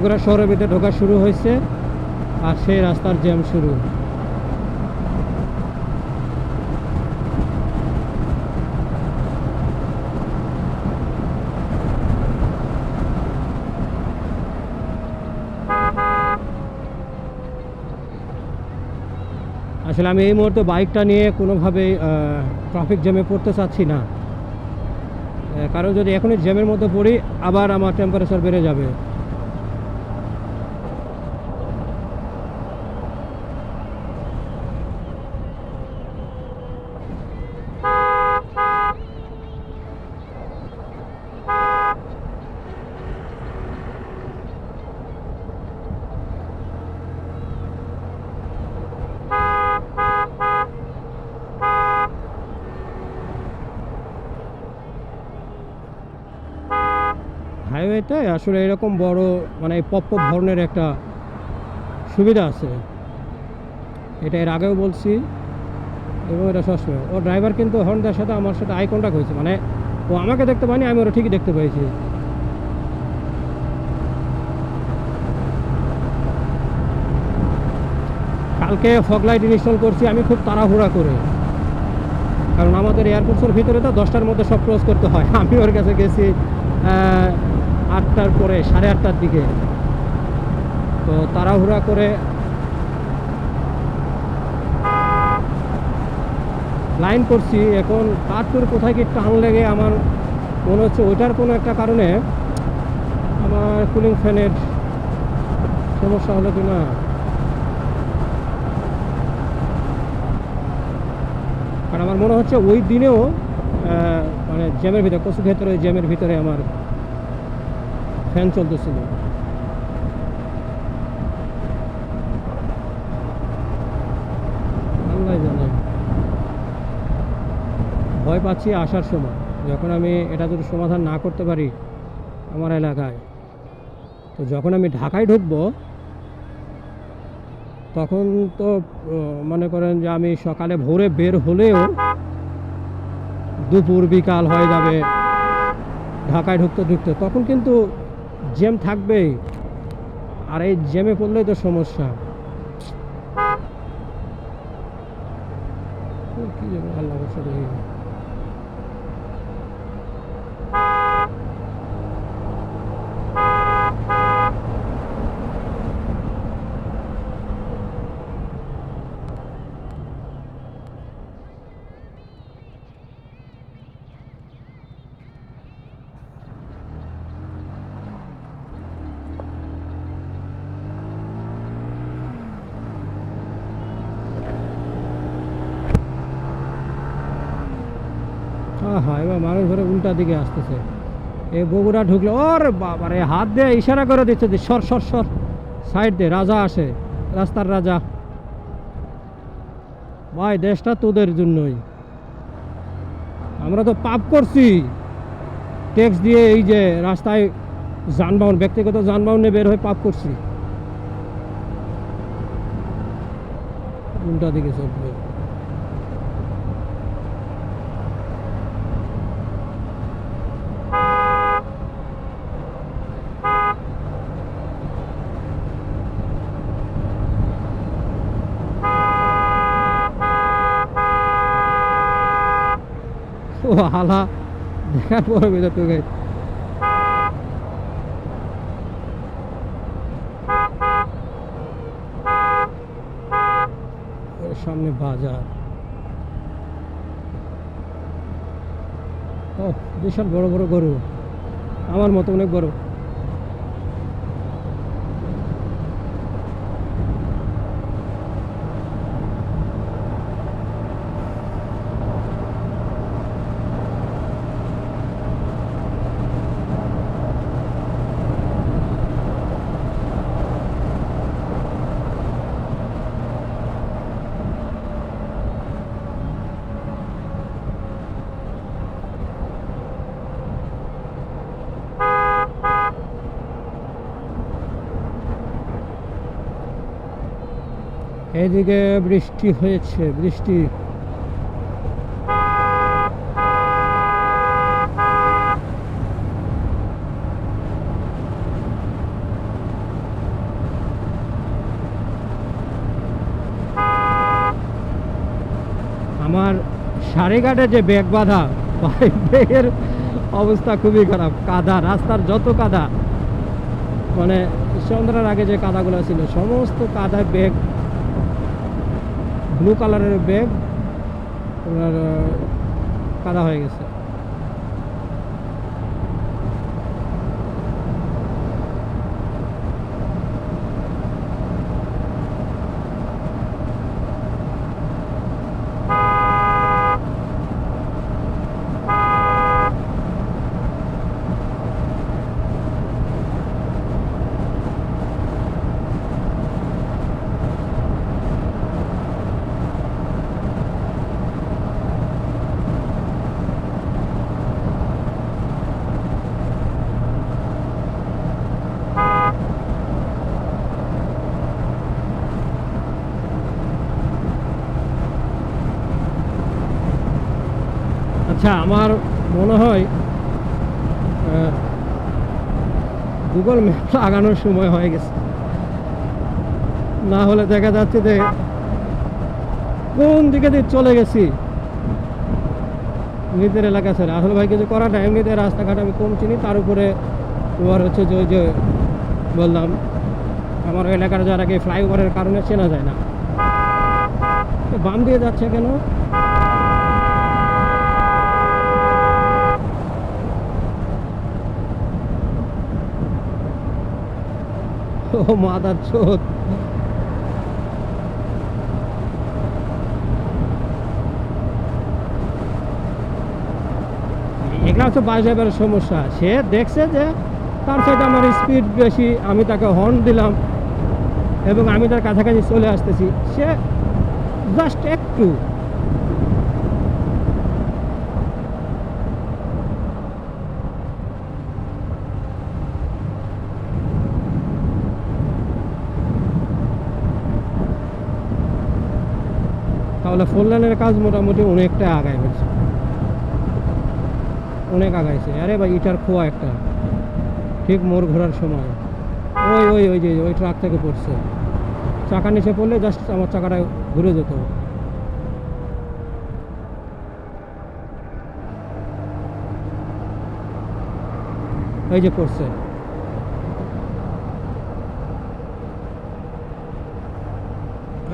বগুড়া শহরের ভিতরে ঢোকা শুরু হয়েছে আর সেই রাস্তার জ্যাম শুরু। আসলে আমি এই মুহূর্তে বাইকটা নিয়ে কোনোভাবে ট্রাফিক জ্যামে পড়তে চাচ্ছি না। কারণ যদি এখনই জ্যামের মধ্যে পড়ি, আবার আমার টেম্পারেচার বেড়ে যাবে। হাইওয়েতে আসলে এরকম বড় মানে পপ ধরনের একটা সুবিধা আছে। এটা এর আগেও বলছি এবং এটা সবসময় ও ড্রাইভার কিন্তু হর্নদার সাথে আমার সাথে আই কন্ট্যাক্ট হয়েছে। মানে ও আমাকে দেখতে পায়নি, আমি ওরা ঠিকই দেখতে পেয়েছি। কালকে ফগ লাইট ইনস্টল করছি, আমি খুব তাড়াহুড়া করে। কারণ আমাদের এয়ারপোর্টসের ভিতরে তো দশটার মধ্যে সব ক্লোজ করতে হয়। আমি ওর কাছে গেছি আটটার পরে, সাড়ে আটটার দিকে। তো তাড়াহুড়া করে লাইন করছি। এখন কাঠপুর কোথায় কি টান লেগে আমার মনে হচ্ছে ওইটার কোনো একটা কারণে আমার কুলিং ফ্যানের সমস্যা হলো কি না কারণ আমার মনে হচ্ছে ওই দিনেও মানে জ্যামের ভিতরে কচু ক্ষেত্রে জ্যামের ভিতরে আমার ফ্যান চলতেছিল। ভয় পাচ্ছি আসার সময়। যখন আমি এটা যদি সমাধান না করতে পারি আমার এলাকায়, তো যখন আমি ঢাকায় ঢুকবো, তখন তো মনে করেন যে আমি সকালে ভোরে বের হলেও দুপুর বিকাল হয়ে যাবে। ঢাকায় ঢুকতে ঢুকতে। তখন কিন্তু জ্যাম থাকবেই আর এই জ্যামে পড়লেই তো সমস্যা। কি আল্লাহ হ্যাঁ এবার মানুষ ধরে উল্টা দিকে আসতেছে। এই বগুড়া ঢুকলে, ওর বাবারে, হাত দিয়ে ইশারা করে দিচ্ছে যে, সর সর সর, সাইড দে, রাজা আসে, রাস্তার রাজা। ভাই, দেশটা তোদের জন্যই। আমরা তো পাপ করছি। ট্যাক্স দিয়ে এই যে রাস্তায় যানবাহন, ব্যক্তিগত যানবাহন বের হয়ে পাপ করছি। উল্টা দিকে চলবে ও হালা দেখার পরে তোকে। ওর সামনে বাজার। ও বিশাল বড় বড় গরু। আমার মতো অনেক বড়। এদিকে বৃষ্টি হয়েছে, বৃষ্টি। আমার সারেঘাটে যে ব্যাগ বাঁধা ব্যাগের অবস্থা খুবই খারাপ। কাদা, রাস্তার যত কাদা। মানে সন্ধ্যার আগে যে কাদাগুলো ছিল, সমস্ত কাদা বেগ ব্লু কালারের ব্যাগ ওনার কাদা হয়ে গেছে আচ্ছা আমার মনে হয় গুগল ম্যাপ লাগানোর সময় হয়ে গেছে। না হলে দেখা যাচ্ছে যে কোন দিকে দিয়ে চলে গেছি। নিজের এলাকা ছেড়ে। আসলে ভাই কিছু করার নাই এমনিতে রাস্তাঘাট আমি কম চিনি, তার উপরে তোমার হচ্ছে যে ওই যে বললাম, আমার এলাকার যারা কি ফ্লাইওভারের কারণে চেনা যায় না। বাম দিয়ে যাচ্ছে কেন? মাদার চোদ। এগুলা হচ্ছে বাস ড্রাইভারের সমস্যা। সে দেখছে যে তার সাথে আমার স্পিড বেশি, আমি তাকে হর্ন দিলাম এবং আমি তার কাছাকাছি চলে আসতেছি। সে জাস্ট একটু তাহলে ফোর লাইনের কাজ মোটামুটি অনেকটা আগায় হয়েছে অনেক আগাইছে। আরে ভাই, ইটার খোয়া একটা। ঠিক মোড় ঘোরার সময়। ওই ওই ওই যে, ওই ট্রাক থেকে পড়ছে। চাকা নিচে পড়লে জাস্ট আমার চাকাটা ঘুরে যেত। এই যে পড়ছে।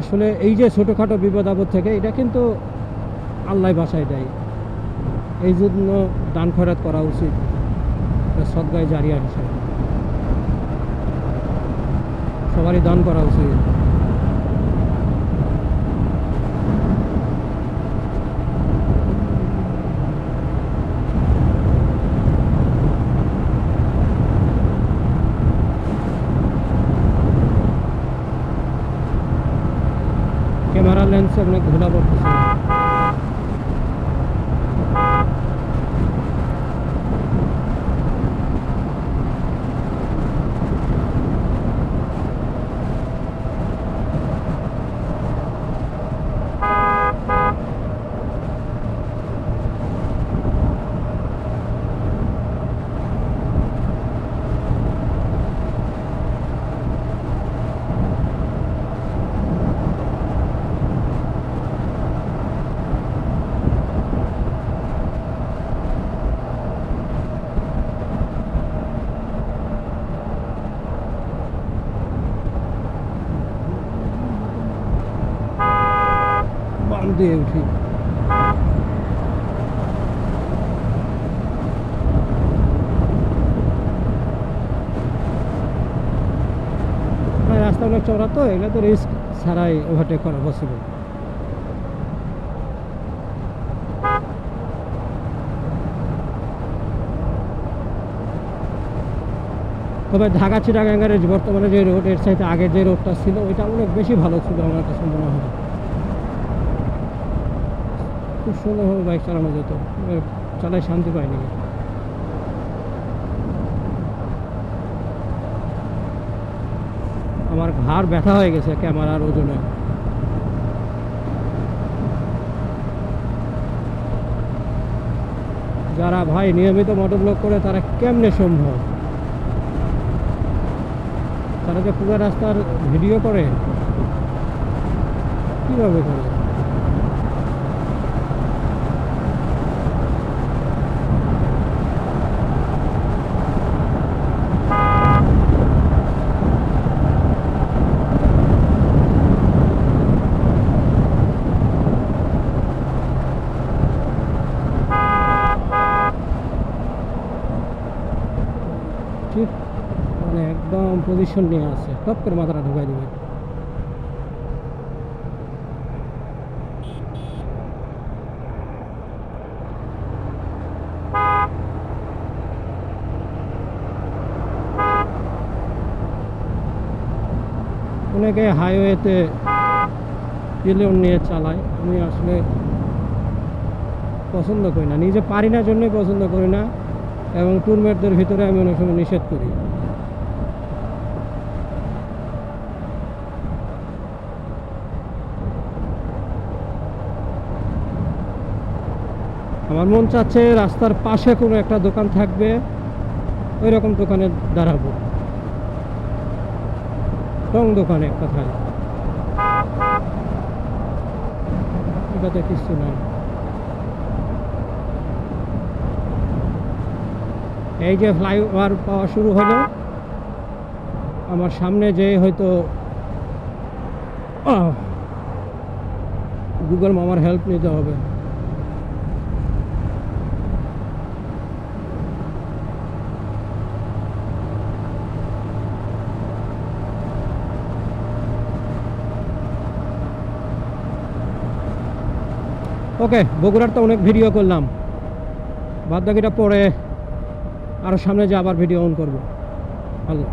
আসলে এই যে ছোটোখাটো বিপদ আপদ থেকে, এটা কিন্তু আল্লাহ বাসায় দেয়। এই জন্য দান খয়রাত করা উচিত। সদ্গায় জারিয়া হিসাবে। সবারই দান করা উচিত। ক্যামেরা আপনাকে অনেক দিয়ে উঠি। রাস্তা অনেক চড়া তো, এগুলো তো রিস্ক ছাড়াই ওভারটেক করা পসিবল তবে ঢাকা চিটাগাঙ্গার যে বর্তমানে যে রোডের চাইতে আগে যে রোডটা ছিল, ওইটা অনেক বেশি ভালো ছিল আমার কাছে মনে হয়। খুব সুন্দরভাবে বাইক চালানো যেত। চালায় শান্তি পাইনি আমার ঘাড় ব্যথা হয়ে গেছে ক্যামেরার ওজনে। যারা ভাই নিয়মিত মোটর ব্লক করে, তারা কেমনে সম্ভব? তারা যে পুরো রাস্তার ভিডিও করে, কীভাবে করে? পজিশন নিয়ে আছে। টপ করে মাথাটা ঢুকাই দেবে। অনেকে হাইওয়েতে পিলিয়ন নিয়ে চালায়। আমি আসলে পছন্দ করি না। নিজে পারি না, জন্যই পছন্দ করি না। এবং টুরমেটদের ভিতরে আমি অনেক সময় নিষেধ করি। আমার মন চাচ্ছে রাস্তার পাশে কোনো একটা দোকান থাকবে ওই রকম দোকানে দাঁড়াবো। রং দোকানে কথায়? এটাতে কিছু নাই। এই যে ফ্লাইওভার পাওয়া শুরু হলো, আমার সামনে যে হয়তো গুগল মামার হেল্প নিতে হবে। ওকে, বগুড়ার তো অনেক ভিডিও করলাম বাদ বাকিটা পরে আরও সামনে যে আবার ভিডিও অন করব আল্লাহ।